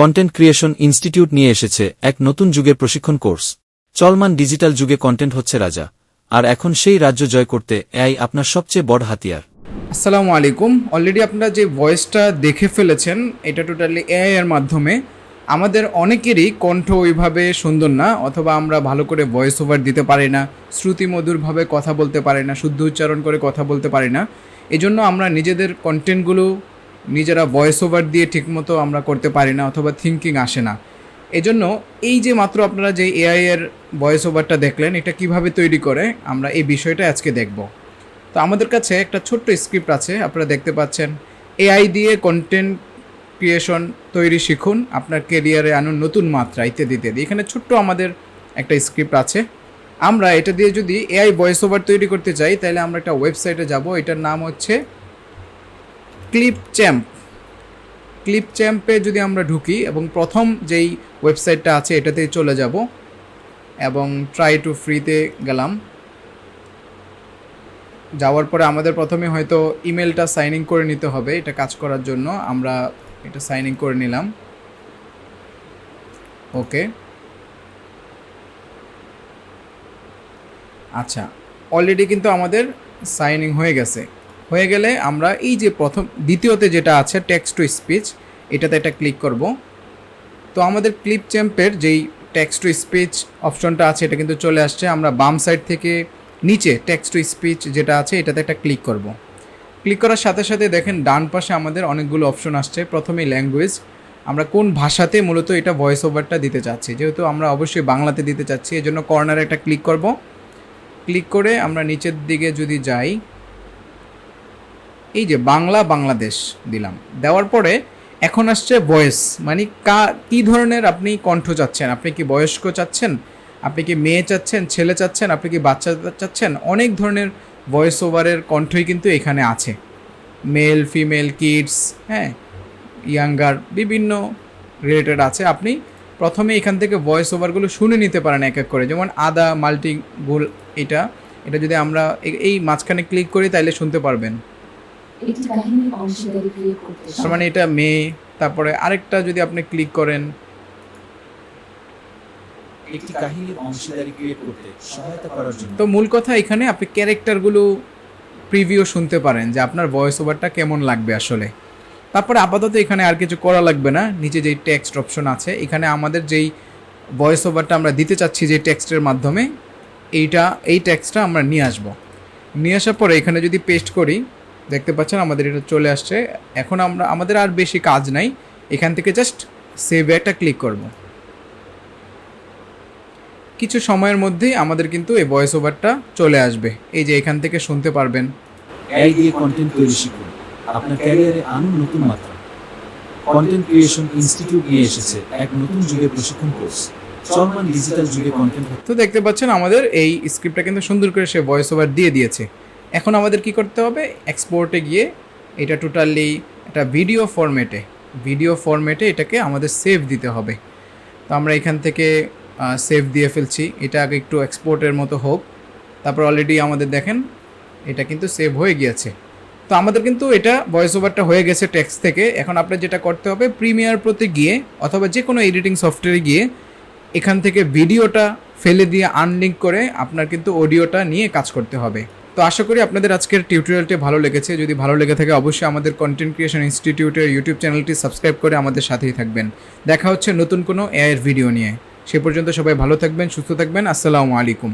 Content creation institute নিয়ে এসেছে এক নতুন যুগের প্রশিক্ষণ কোর্স। চলমান ডিজিটাল যুগে কন্টেন্ট হচ্ছে রাজা, আর এখন সেই রাজ্য জয় করতে এআই আপনার সবচেয়ে বড় হাতিয়ার। আসসালামু আলাইকুম। অলরেডি আপনারা যে ভয়েসটা দেখে ফেলেছেন, এটা টোটালি এআই এর মাধ্যমে। আমাদের অনেকেরই কণ্ঠ ওইভাবে সুন্দর না, অথবা আমরা ভালো করে ভয়েস ওভার দিতে পারি না, শ্রুতিমধুরভাবে কথা বলতে পারি না, শুদ্ধ উচ্চারণ করে কথা বলতে পারি না। এজন্য আমরা নিজেদের কন্টেন্টগুলো নিজেরা ভয়েস ওভার দিয়ে ঠিকমতো আমরা করতে পারি না অথবা থিঙ্কিং আসে না। এজন্য এই যে মাত্র আপনারা যে এআই এর ভয়েস ওভারটা দেখলেন, এটা কীভাবে তৈরি করে, আমরা এই বিষয়টা আজকে দেখব। তো আমাদের কাছে একটা ছোট্ট স্ক্রিপ্ট আছে, আপনারা দেখতে পাচ্ছেন। এআই দিয়ে কন্টেন্ট ক্রিয়েশন তৈরি শিখুন, আপনার কেরিয়ারে আনুন নতুন মাত্রা, ইত্যাদি ইত্যাদি। এখানে ছোট্ট আমাদের একটা স্ক্রিপ্ট আছে। আমরা এটা দিয়ে যদি এআই ভয়েস ওভার তৈরি করতে চাই, তাহলে আমরা একটা ওয়েবসাইটে যাব, এটার নাম হচ্ছে ক্লিপ চ্যাম্প। ক্লিপ চ্যাম্পে যদি আমরা ঢুকি এবং প্রথম যেই ওয়েবসাইটটা আছে এটাতে চলে যাব এবং ট্রাই টু ফ্রিতে গেলাম। যাওয়ার পরে আমাদের প্রথমে হয়তো ইমেলটা সাইন ইন করে নিতে হবে এটা কাজ করার জন্য। আমরা এটা সাইন ইন করে নিলাম। ওকে আচ্ছা অলরেডি কিন্তু আমাদের সাইনিং হয়ে গেছে। হয়ে গেলে আমরা এই যে প্রথম, দ্বিতীয়তে যেটা আছে টেক্সট টু স্পিচ এটাতে একটা ক্লিক করব। তো আমাদের ক্লিপ চ্যাম্পের যেই টেক্সট টু স্পিচ অপশনটা আছে, এটা কিন্তু চলে আসছে। আমরা বাম সাইড থেকে নিচে টেক্সট টু স্পিচ যেটা আছে, এটাতে একটা ক্লিক করব। ক্লিক করার সাথে সাথে দেখেন ডান পাশে আমাদের অনেকগুলো অপশন আসছে। প্রথমেই ল্যাঙ্গুয়েজ আমরা কোন ভাষাতে মূলত এটা ভয়েস ওভারটা দিতে চাচ্ছি। যেহেতু আমরা অবশ্যই বাংলাতে দিতে চাচ্ছি এই জন্য কর্নারে একটা ক্লিক করব। ক্লিক করে আমরা নিচের দিকে যদি যাই এই যে বাংলা বাংলাদেশ দিলাম। দেওয়ার পরে এখন আসছে ভয়েস মানে কা, কী ধরনের আপনি কণ্ঠ চাচ্ছেন? আপনি কি বয়স্ক চাচ্ছেন? আপনি কি মেয়ে চাচ্ছেন? ছেলে চাচ্ছেন? আপনি কি বাচ্চা চাচ্ছেন? অনেক ধরনের ভয়েস ওভারের কণ্ঠই কিন্তু এখানে আছে। মেল ফিমেল কিডস হ্যাঁ ইয়াঙ্গার বিভিন্ন রিলেটেড আছে। আপনি প্রথমে এখান থেকে ভয়েস ওভারগুলো শুনে নিতে পারেন এক এক করে। যেমন আদা মাল্টি গোল এটা এটা যদি আমরা এই মাঝখানে ক্লিক করি তাহলে শুনতে পারবেন। একটি কাহিনীর অংশীদারি ক্রিয়েট করতে তার মানে এটা মেয়ে তারপরে আরেকটা যদি আপনি ক্লিক করেন। একটি কাহিনীর অংশীদারি ক্রিয়েট করতে সহায়তা করার জন্য। তো মূল কথা এখানে আপনি ক্যারেক্টারগুলো প্রিভিউ শুনতে পারেন যে আপনার ভয়েস ওভারটা কেমন লাগবে আসলে। তারপরে আপাতত এখানে আর কিছু করা লাগবে না নিচে যেই টেক্সট অপশন আছে এখানে আমাদের যেই ভয়েস ওভারটা আমরা দিতে চাচ্ছি যে টেক্সটের মাধ্যমে এইটা এই টেক্সটটা আমরা নিয়ে আসব। নিয়ে আসার পরে এখানে যদি পেস্ট করি দেখতে পাচ্ছেন আমাদের এটা চলে আসছে। এখন আমরা আমাদের আর বেশি কাজ নাই। এখান থেকে জাস্ট সেভ একটা ক্লিক করব। কিছু সময়ের মধ্যেই আমাদের কিন্তু এই ভয়েস ওভারটা চলে আসবে। এই যে এখান থেকে শুনতে পারবেন। এআই দিয়ে কন্টেন্ট তৈরি শিখুন। আপনার ক্যারিয়ারে আনুন নতুন মাত্রা। কন্টেন্ট ক্রিয়েশন ইনস্টিটিউট নিয়ে এসেছে এক নতুন যুগের প্রশিক্ষণ কোর্স চলমান ডিজিটাল যুগে কন্টেন্ট তো দেখতে পাচ্ছেন আমাদের এই স্ক্রিপ্টটা কিন্তু সুন্দর করে সে ভয়েস ওভার দিয়ে দিয়েছে। এখন আমাদের কি করতে হবে? এক্সপোর্টে গিয়ে এটা টোটালি একটা ভিডিও ফরম্যাটে ভিডিও ফরম্যাটে এটাকে আমাদের সেভ দিতে হবে। তো আমরা এখান থেকে সেভ দিয়ে ফেলছি। এটা আগে একটু এক্সপোর্টের মতো হোক। তারপর অলরেডি আমাদের দেখেন, এটা কিন্তু সেভ হয়ে গিয়েছে। তো আমাদের কিন্তু এটা ভয়েস ওভারটা হয়ে গেছে টেক্সট থেকে। এখন আপনার যেটা করতে হবে প্রিমিয়ার প্রতি গিয়ে অথবা যে কোনো এডিটিং সফটওয়্যারে গিয়ে এখান থেকে ভিডিওটা ফেলে দিয়ে আনলিঙ্ক করে আপনার কিন্তু অডিওটা নিয়ে কাজ করতে হবে। তো আশা করি আপনাদের আজকের টিউটোরিয়ালটি ভালো লেগেছে। যদি ভালো লেগে থাকে, অবশ্যই আমাদের কন্টেন্ট ক্রিয়েশন ইনস্টিটিউটের ইউটিউব চ্যানেলটি সাবস্ক্রাইব করে আমাদের সাথেই থাকবেন। দেখা হচ্ছে নতুন কোনো এআইয়ের ভিডিও নিয়ে। সে পর্যন্ত সবাই ভালো থাকবেন, সুস্থ থাকবেন। আসসালামু আলাইকুম।